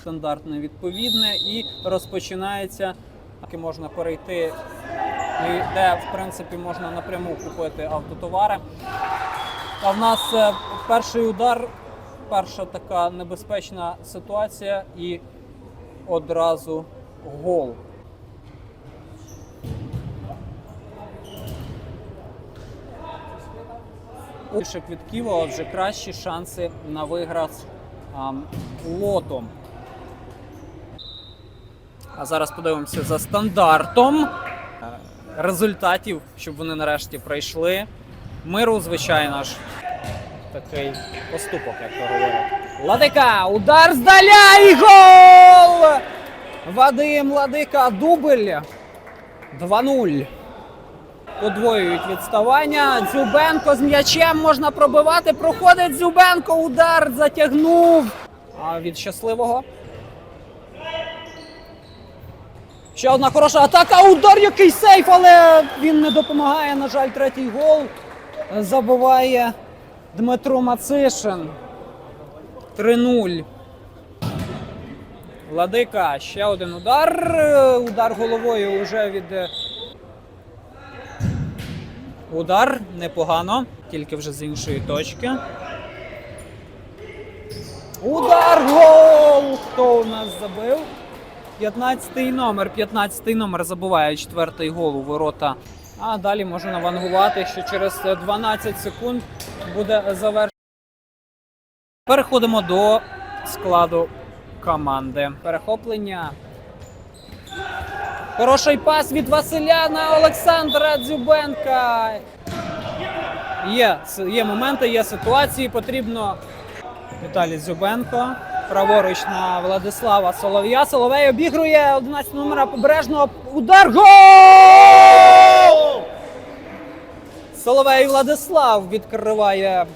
стандартне відповідне і розпочинається, таки можна перейти, де в принципі можна напряму купити автотовари. А в нас е, перший удар, перша така небезпечна ситуація і одразу гол. Більше квитків, а отже кращі шанси на виграш ам, лотом. А зараз подивимося за стандартом е, результатів, щоб вони нарешті пройшли. Миру, звичайно ж, такий поступок, як то говорять. Ладика! Удар здаля і гол! Вадим Ладика, дубль 2-0. Подвоюють відставання. Дзюбенко з м'ячем можна пробивати. Проходить Дзюбенко, удар затягнув. А від щасливого. Ще одна хороша атака. Удар, який сейф, але він не допомагає. На жаль, третій гол забиває Дмитро Мацишин. 3-0. Владика, ще один удар. Удар головою вже від. е, Удар непогано, тільки вже з іншої точки. Удар гол! Хто у нас забив? 15-й номер. 15-й номер забиває четвертий гол у ворота. А далі можна навангувати, що через 12 секунд буде завершено. Переходимо до складу команди. Перехоплення. Хороший пас від Василя на Олександра Дзюбенка. Є, є моменти, є ситуації. Потрібно Віталій Дзюбенко. Праворуч на Владислава Солов'я. Соловей обігрує 11 номера побережного. Удар гол! Соловей Владислав відкриває.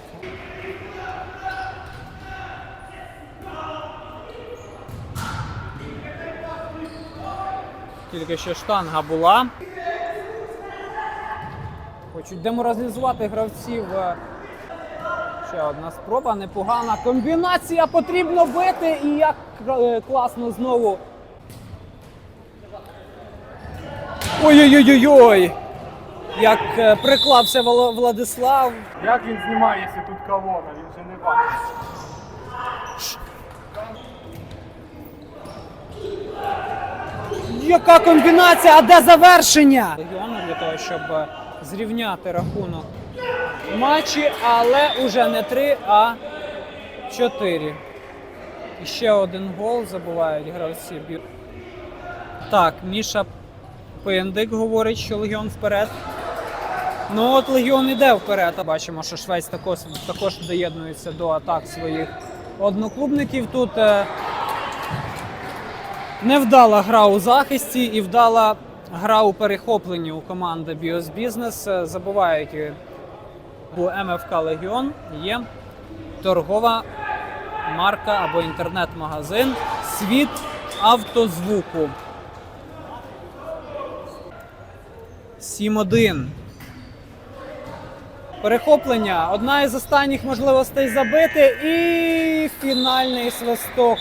Тільки що штанга була. Хочуть деморалізувати гравців. Ще одна спроба, непогана комбінація. Потрібно бити. І як е, класно знову. Ой-ой-ой-ой! Як е, приклався Владислав. Як він знімає, якщо тут колона, він же не бачить. Яка комбінація? А де завершення? Легіону для того, щоб е, зрівняти рахунок матчі, але уже не 3, а 4. І ще один гол забувають гравці. Так, Міша Пендик говорить, що Легіон вперед. Ну от Легіон іде вперед. Бачимо, що Швець також, також доєднується до атак своїх одноклубників. Тут е, Невдала гра у захисті і вдала гра у перехопленні у команди Біос Бізнес. Е, Забувають і у МФК Легіон є торгова марка або інтернет-магазин Світ автозвуку. 7-1. Перехоплення. Одна із останніх можливостей забити. І фінальний свисток.